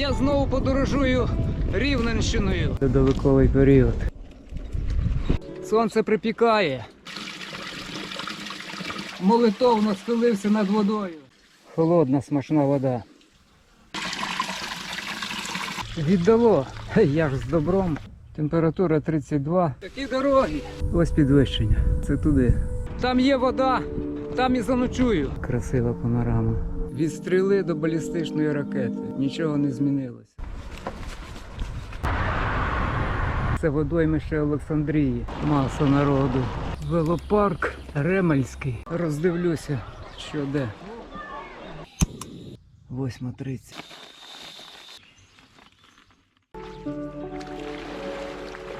Я знову подорожую Рівненщиною. Льодовиковий період. Сонце припікає. Молитовно схилився над водою. Холодна смачна вода. Віддало. Я ж з добром. Температура 32. Такі дороги. Ось підвищення. Це туди. Там є вода, там і заночую. Красива панорама. Від стріли до балістичної ракети. Нічого не змінилось. Це водоймище Олександрії. Маса народу. Велопарк Ремельський. Роздивлюся, що де. 8.30.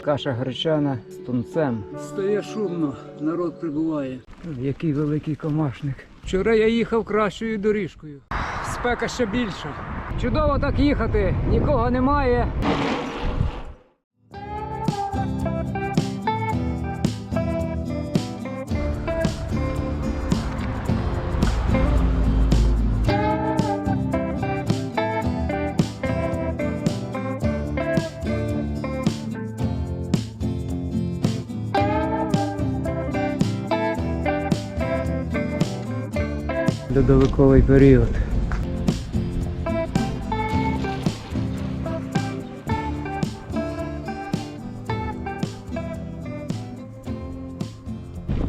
Каша гречана з тунцем. Стає шумно, народ прибуває. Який великий комашник. Вчора я їхав кращою доріжкою. Спека ще більша. Чудово так їхати, нікого немає. Льодовиковий період.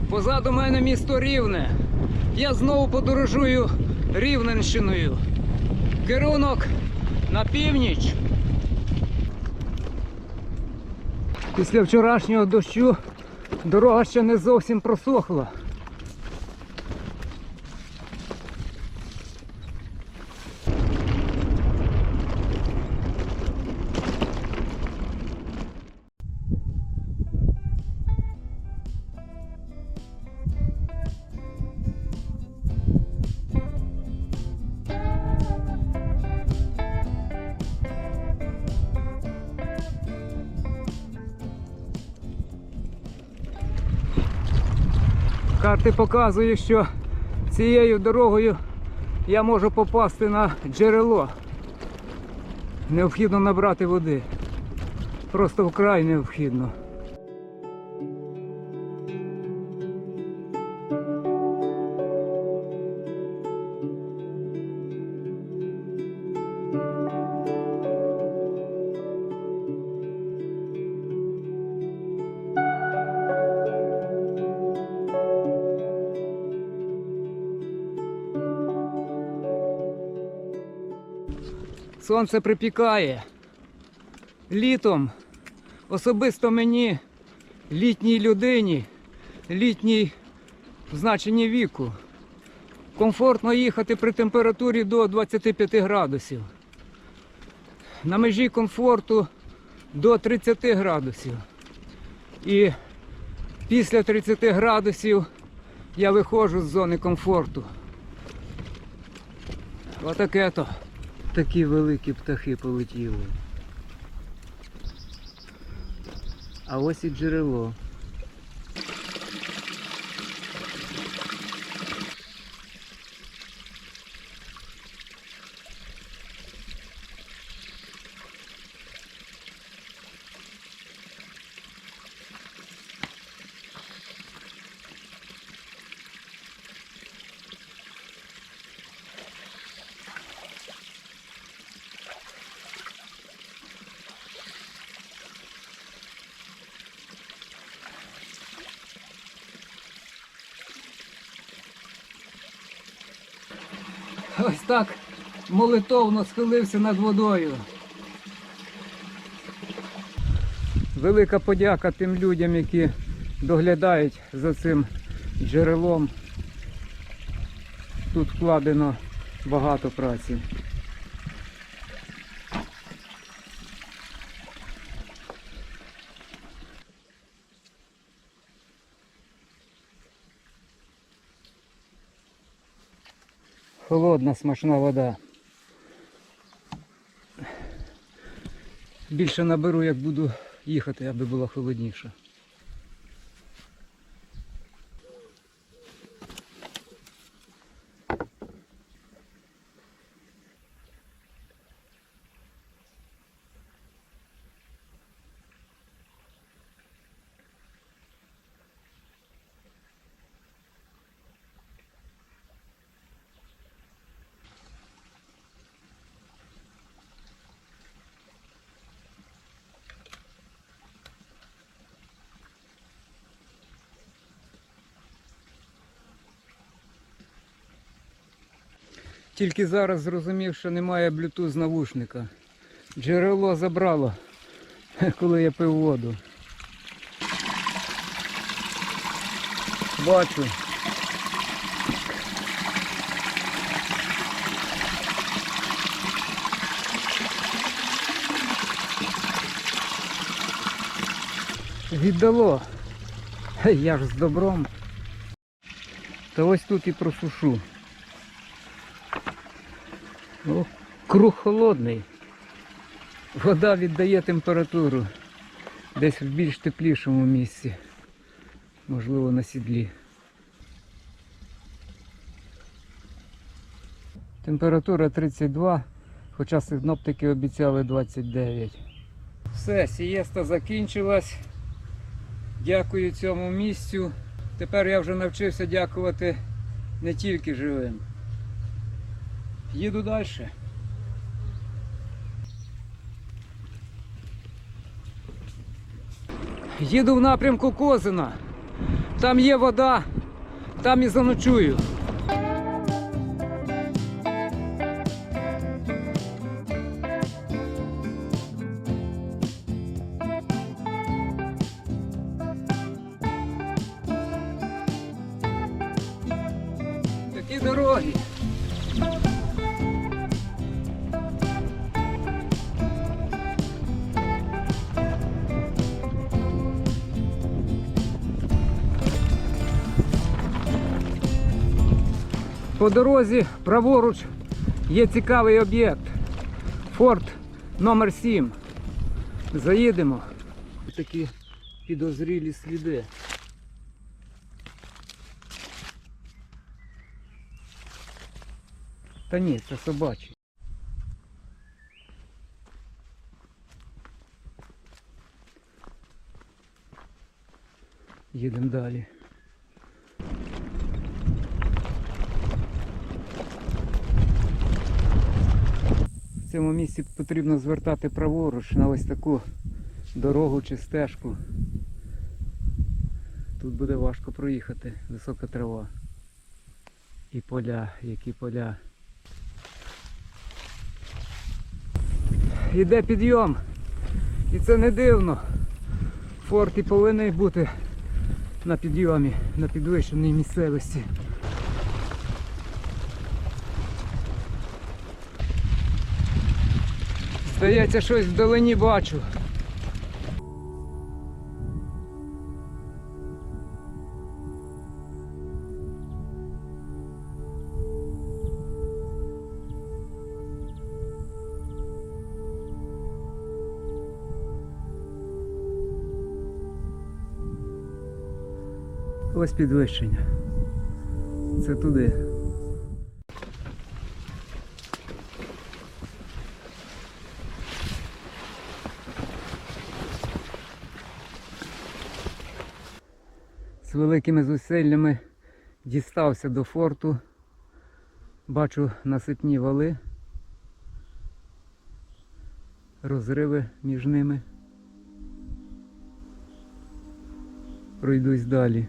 Позаду мене місто Рівне. Я знову подорожую Рівненщиною. Керунок на північ. Після вчорашнього дощу дорога ще не зовсім просохла. Карти показують, що цією дорогою я можу попасти на джерело. Необхідно набрати води. Просто вкрай необхідно. Сонце припікає. Літом особисто мені, літній людині, літній в значенні віку, комфортно їхати при температурі до 25 градусів. На межі комфорту до 30 градусів. І після 30 градусів я виходжу з зони комфорту. Отаке то. Такі великі птахи полетіли. А ось і джерело. Ось так молитовно схилився над водою. Велика подяка тим людям, які доглядають за цим джерелом. Тут вкладено багато праці. Холодна смачна вода. Більше наберу, як буду їхати, аби було холодніше. Тільки зараз зрозумів, що немає Bluetooth навушника. Джерело забрало, коли я пив воду. Бачу. Віддало. Я ж з добром. Та ось тут і просушу. О, круг холодний. Вода віддає температуру. Десь в більш теплішому місці. Можливо, на сідлі. Температура 32, хоча синоптики обіцяли 29. Все, сієста закінчилась. Дякую цьому місцю. Тепер я вже навчився дякувати не тільки живим. Їду далі. Їду в напрямку Козина. Там є вода, там і заночую. Такі дороги. По дорозі праворуч є цікавий об'єкт. Форт номер 7. Заїдемо. Такі підозрілі сліди. Та ні, це собачі. Їдемо далі. Цьому місці потрібно звертати праворуч на ось таку дорогу чи стежку. Тут буде важко проїхати, висока трава. І поля, які поля. Іде підйом. І це не дивно. Форт і повинен бути на підйомі, на підвищеній місцевості. Здається, щось вдалині бачу. Ось підвищення. Це туди. Великими зусиллями дістався до форту. Бачу насипні вали, розриви між ними. Пройдусь далі.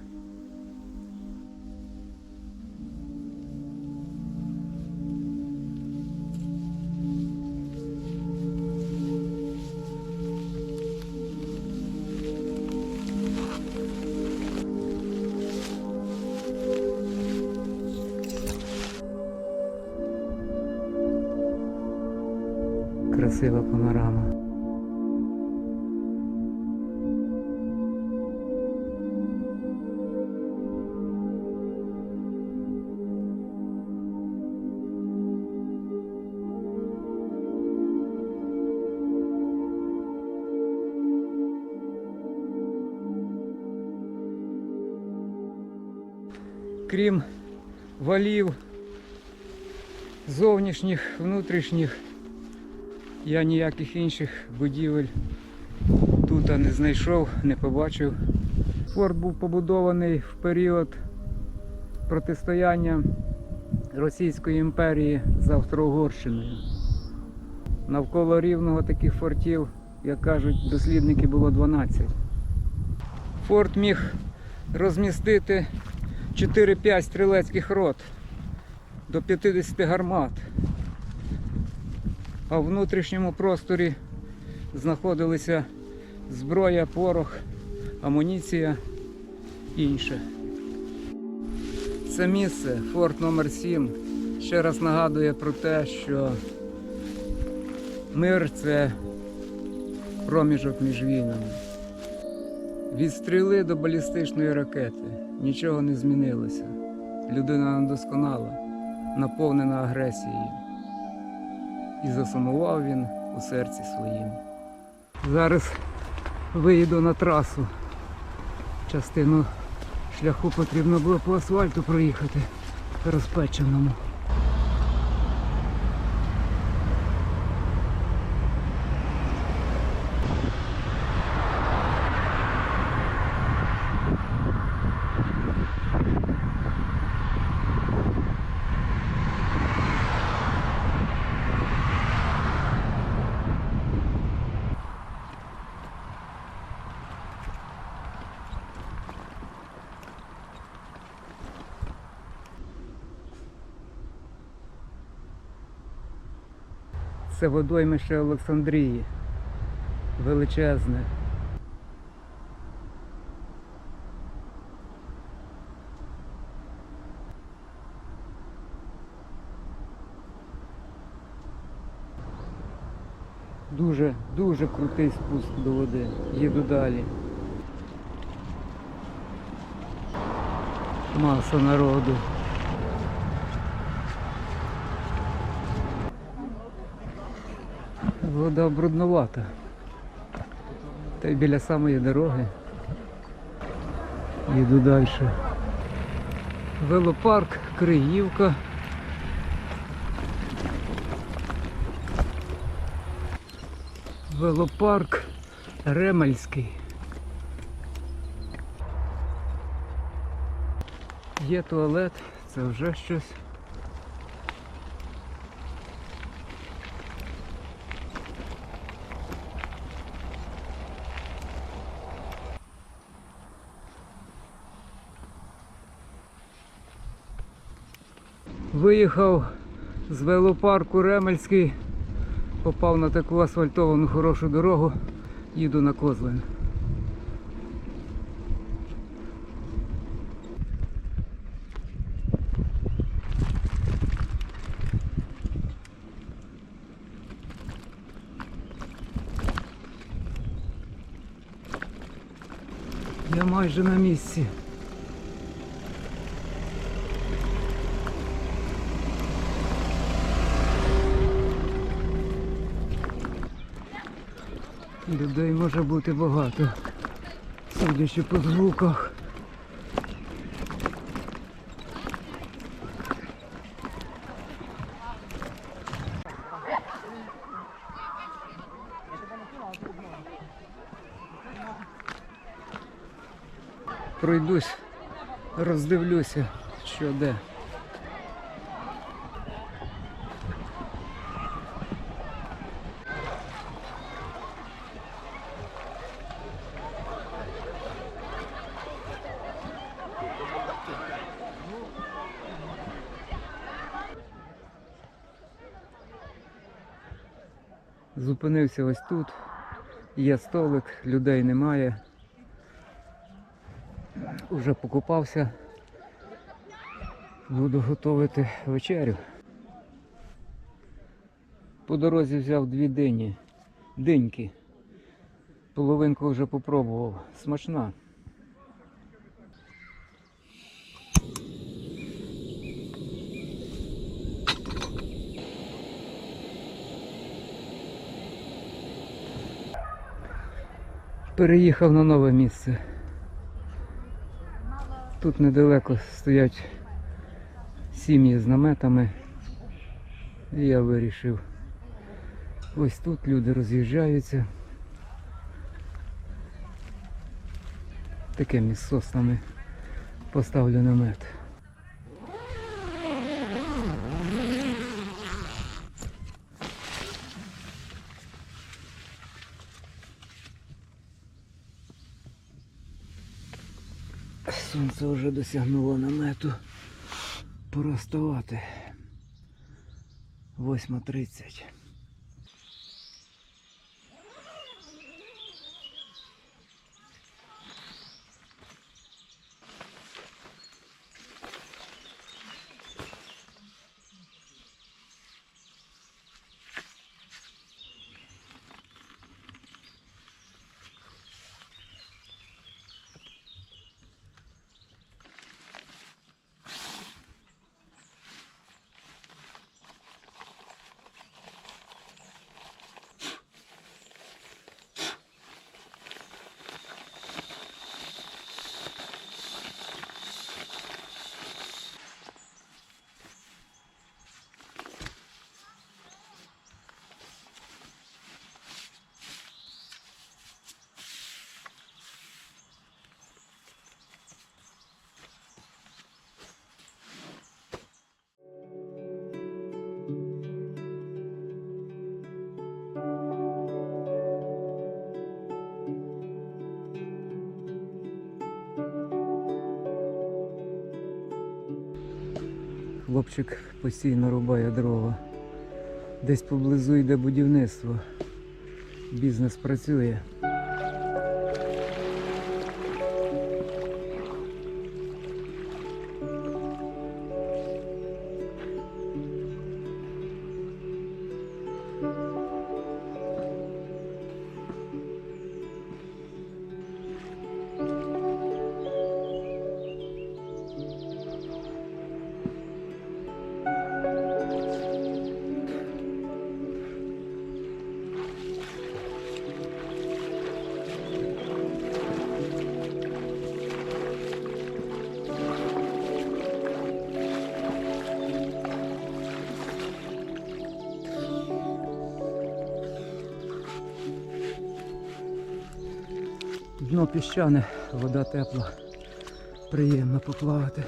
Крім валів зовнішніх, внутрішніх, я ніяких інших будівель тут не знайшов, не побачив. Форт був побудований в період протистояння Російської імперії з Австро-Угорщиною. Навколо рівного таких фортів, як кажуть, дослідники було 12. Форт міг розмістити 4-5 стрілецьких рот. до 50 гармат. А в внутрішньому просторі знаходилися зброя, порох, амуніція інше. Це місце, форт номер 7 ще раз нагадує про те, що мир це проміжок між війнами. Від стріли до балістичної ракети нічого не змінилося. Людина недосконала, наповнена агресією. І засумував він у серці своїм. Зараз виїду на трасу. Частину шляху потрібно було по асфальту проїхати розпеченому. Це водоймище Олександрії. Величезне. Дуже, дуже крутий спуск до води. Їду далі. Маса народу. Вода брудновата. Та й біля самої дороги. Їду далі. Велопарк, Криївка. Велопарк Ремельський. Є туалет, це вже щось. Виїхав з велопарку Ремельський, попав на таку асфальтовану хорошу дорогу, їду на Козлин. Я майже на місці. Людей може бути багато, судячи по звуках. Пройдусь, роздивлюся, що де. Зупинився ось тут. Є столик, людей немає. Уже покупався. Буду готувати вечерю. По дорозі взяв дві дині. Диньки. Половинку вже попробував. Смачна. Переїхав на нове місце. Тут недалеко стоять сім'ї з наметами. І я вирішив. Ось тут люди роз'їжджаються. Таке між соснами поставлю намет. Сонце вже досягнуло намету. Пора вставати. 8.30. Хлопчик постійно рубає дрова. Десь поблизу йде будівництво. Бізнес працює. Дно піщане, вода тепла. Приємно поплавати.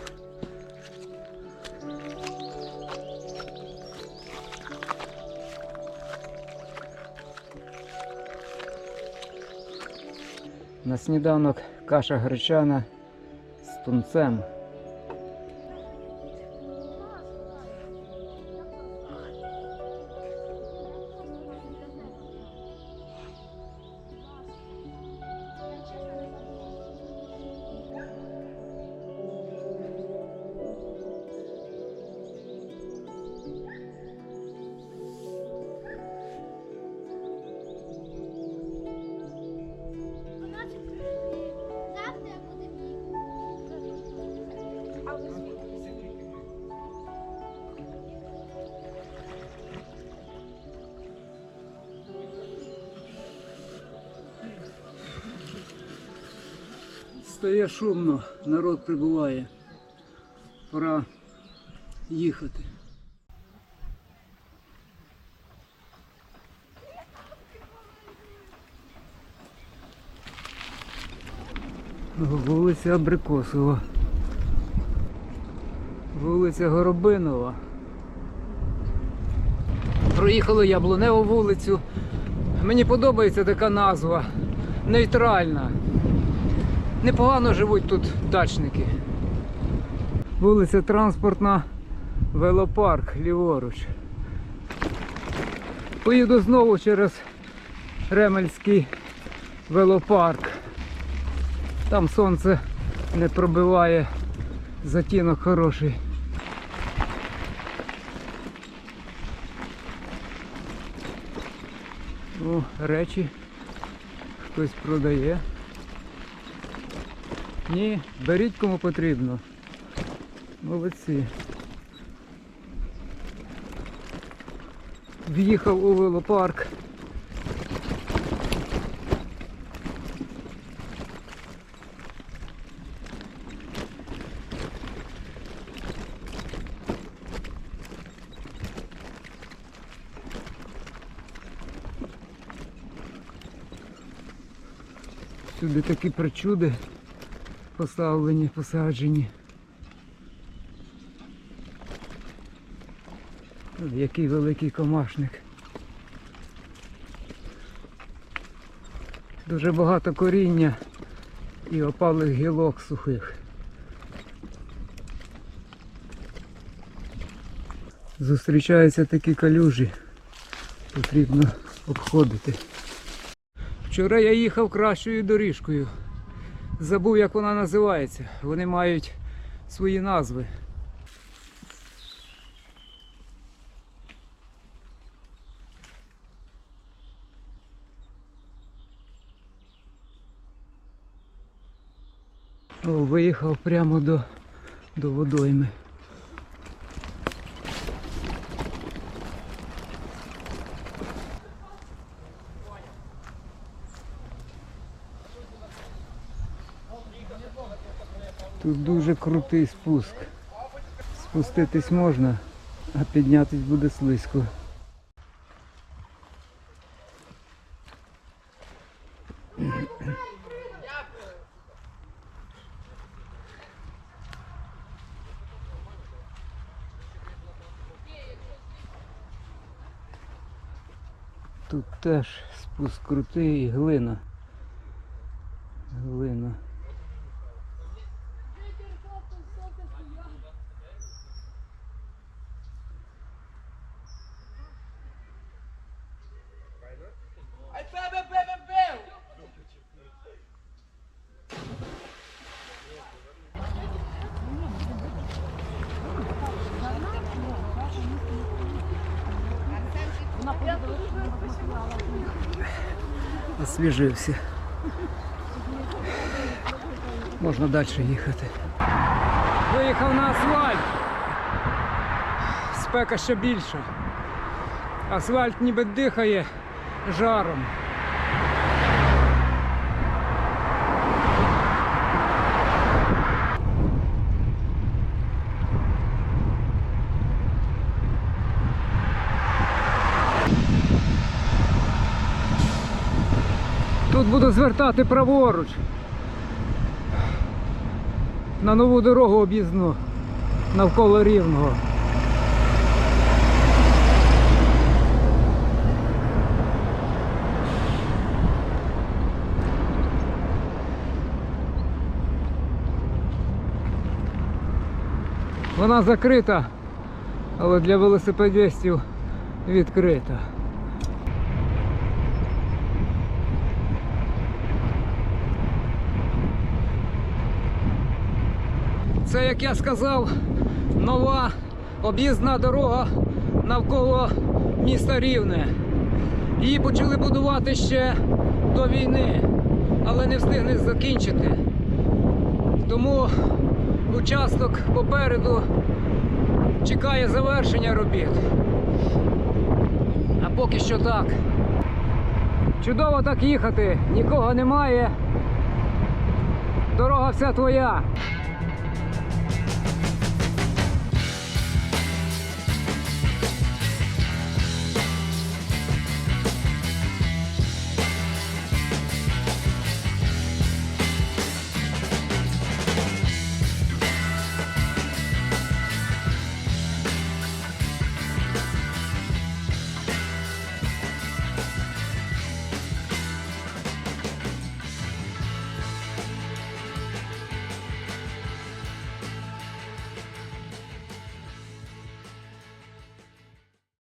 На сніданок каша гречана з тунцем. Стає шумно, народ прибуває. Пора їхати. Вулиця Абрикосова. Вулиця Горобинова. Проїхали Яблуневу вулицю. Мені подобається така назва. Нейтральна. Непогано живуть тут дачники. Вулиця Транспортна, велопарк, ліворуч. Поїду знову через Ремельський велопарк. Там сонце не пробиває, затінок хороший. О, речі хтось продає. Ні, беріть кому потрібно. Молодці. В'їхав у велопарк. Сюди такі причуди поставлені, посаджені. Який великий комашник. Дуже багато коріння і опалих гілок сухих. Зустрічаються такі калюжі. Потрібно обходити. Вчора я їхав кращою доріжкою. Забув, як вона називається. Вони мають свої назви. О, виїхав прямо до, до водойми. Тут дуже крутий спуск. Спуститись можна, а піднятись буде слизько. Тут теж спуск крутий глина. Глина. Освіжився. Можна далі їхати. Виїхав на асфальт. Спека ще більша. Асфальт ніби дихає жаром. Тут буду звертати праворуч. На нову дорогу об'їзну навколо рівного. Вона закрита, але для велосипедистів відкрита. Це, як я сказав, нова об'їзна дорога навколо міста Рівне. Її почали будувати ще до війни, але не встигли закінчити. Тому участок попереду чекає завершення робіт. А поки що так. Чудово так їхати, нікого немає. Дорога вся твоя.